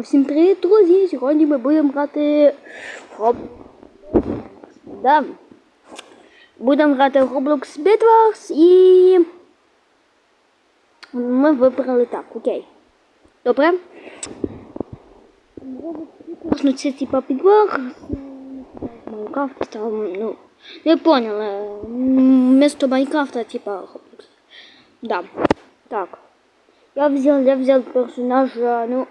Всім привіт, друзі! Сьогодні ми будемо грати в Роб... Да. Будемо грати в Roblox Bedwars і ми вибрали так, окей. Добре. Ну, це типа підвар. Майнкрафт там, ну, не поняли. Вместо Майнкрафта, типа Roblox. Да. Так. Я взял, я взял персонажа, ну,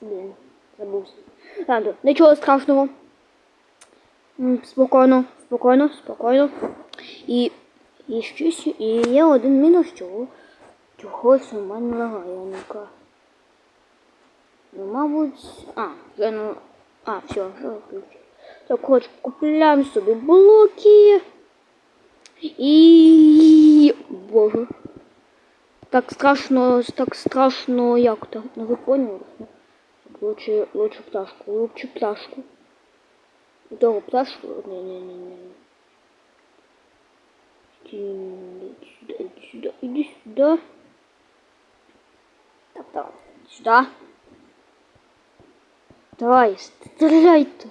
блин, забувся. Ладно, нічого страшного. Спокійно, спокійно, спокійно. І, і щось, і є один мінус, чого, чогось у мене лагає. Ну, мабуть, а, я ну, а, все, вже включив. Так, хоч купляємо собі блоки. І, боже. Так страшно, так страшно, як то? Ну ви поняли? Лучше, лучше пташку, лучше пташку. Того пташку? Не, не, не, не. Иди сюда, иди сюда, иди сюда. Так, давай, сюда. Давай, стреляй-то.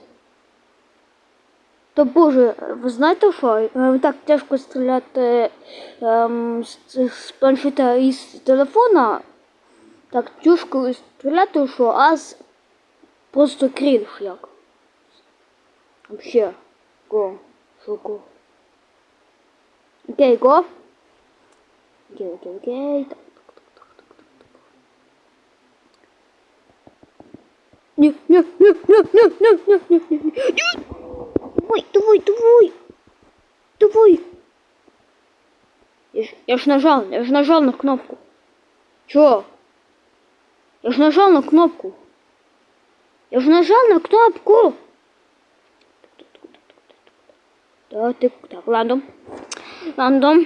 То боже, ви знаєте що? Е, Так тяжко стріляти ем, з, з планшета і з телефона. Так тяжко стріляти, що аж просто крінж як. Вообще. Го. Що го? Окей, го. Окей, окей, окей. Так, так, так, так, так, так, так. Ні, ні, ні, ні, ні, ні, ні, ні, ні, ні. Давай, давай, давай. Давай. Я ж, я ж нажал, я ж нажал на кнопку. Чё? Я же нажал на кнопку. Я же нажал на кнопку. Да, ты так, ладно. Ладно.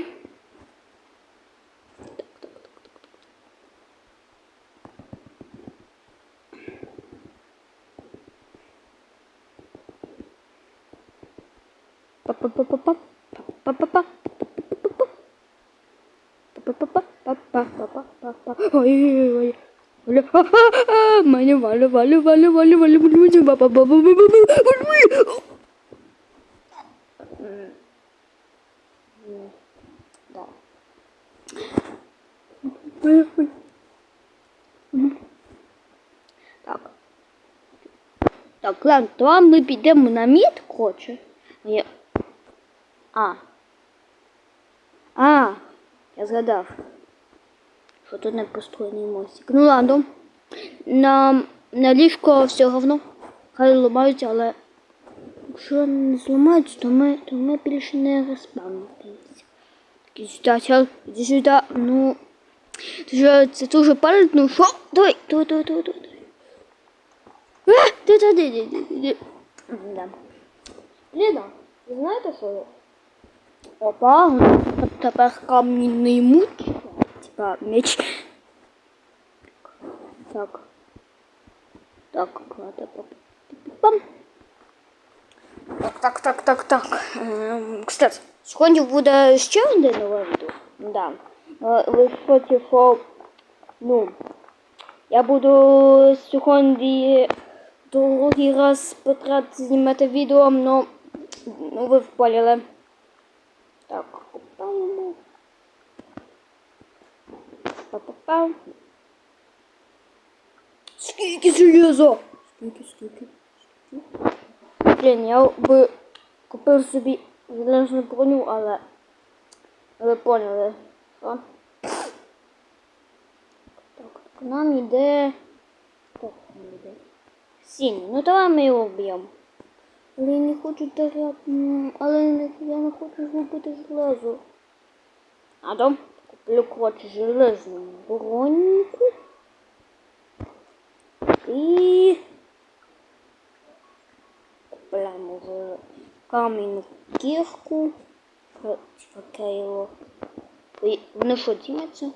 Ой-ой-ой. Мене валю, валю, валю, валю, валю, валю, валю, баба, баба, баба, Да. Так. Так, ладно, то ми підемо на мід, хоче. Я... А. А, я згадав. Що тут не построєний мостик. Ну ладно. На, на ліжко все говно. Хай ламаються, але якщо не зламаються, то ми, то ми більше не розпам'ятаємося. Іди сюди, чел, іди сюди. Ну, це, це дуже ну що? Давай, давай, давай, давай, давай. А, да, да, да, да, да, да. Да. Ліда, ви знаєте, що? Опа, тепер кам'яний муч. Типа меч. Так. Так, кладе пам. Так, так, так, так, так. Ем, Кстати, сьогодні буде ще нове відео. Да. Е, Ви хочете, ну, я буду сьогодні другий раз потрапити знімати відео, но ну, ви впалили. Так, купаємо. Па-па-па. Скільки железа? Скільки, скільки, скільки? Блін, я би купив собі железну броню, але ви поняли, що? Так, к нам йде... Хто к нам йде? Сінь. Ну давай ми його вб'ємо. Але я не хочу теряти, але я не хочу зробити железо. А дом куплю коротше железну броньку. І купляємо вже камінну кірку. Ой, вони що, тімяться?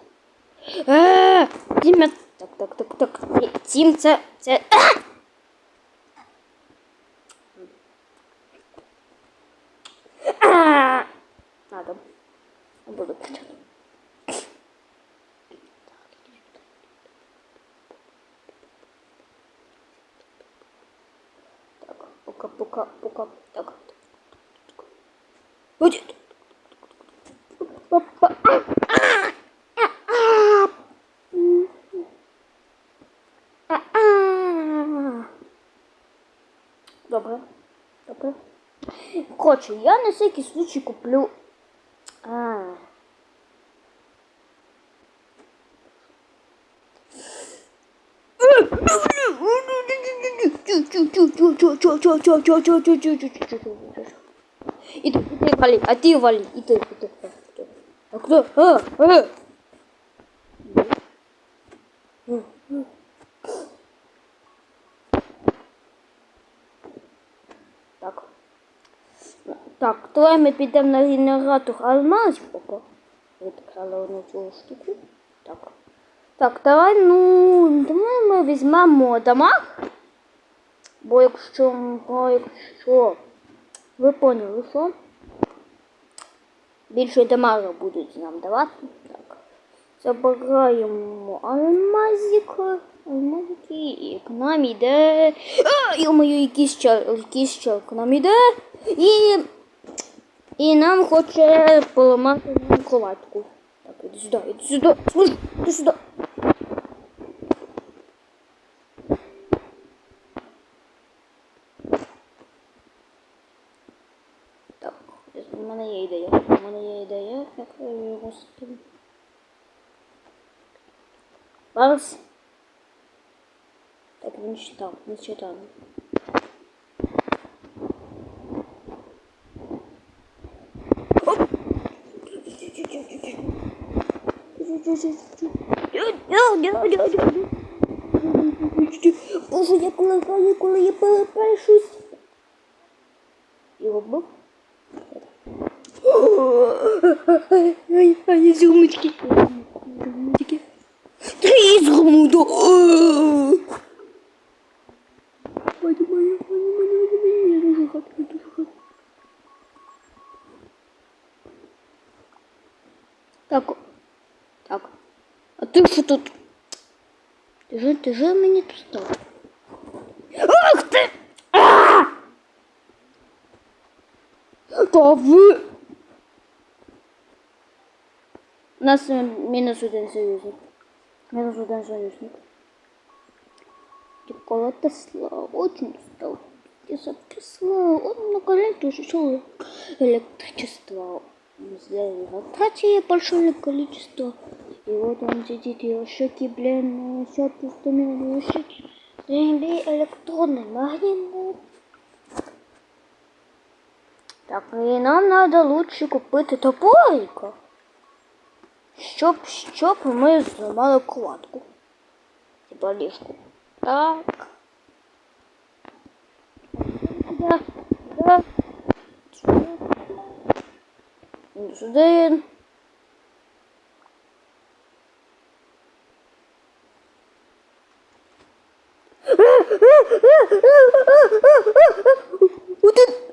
Е, тімя... Так, так, так, так. Ні, Тім, це... це... пока, пока, пока. Так. Папа. Добре. Добре. Коротше, я на всякий случай куплю. А. Иди, иди, вали, а ты вали. А кто? А, а. Так. Так, давай ми підемо на генератор алмазів поки. Я сказала одну цю штуку. Так. Так, давай, ну, давай ми візьмемо дамаг. Бо якщо, бо якщо ви поняли, що більше дамага будуть нам давати. Так. Забираємо алмазик. Алмазики, і к нам іде. А, йо-моє, якийсь чел, якийсь чел к нам іде. І, і нам хоче поламати нам кроватку. Так, іди сюди, іди сюди, слухай, іди сюди. Так, у мене є ідея. У мене є ідея, як його скину. Барс. Так, він читав, не читав. Боже, я коли граю, коли я перепишусь. Його був? Зумочки. Три згумуду. Пойду пойду моя, пойду моя. Я дуже хочу, я дуже хочу. Так. Так. А ти що тут? Ти же, ти же мені тут став. Ах ти! Та ви... нас е, мінус один союзник. Мінус один союзник. Никола Тесла очень устал. Из-за Тесла он наконец-то ушел электричество. Сделал большое количество. И вот он сидит, его щеки, блин, все пустыми, его щеки. Или электронный магнитный. Так, і нам треба лучше купити топорика. Щоб, щоб ми зламали кладку. Типа ліжку. Так. Сюда, сюда. Сюда. Один. Один.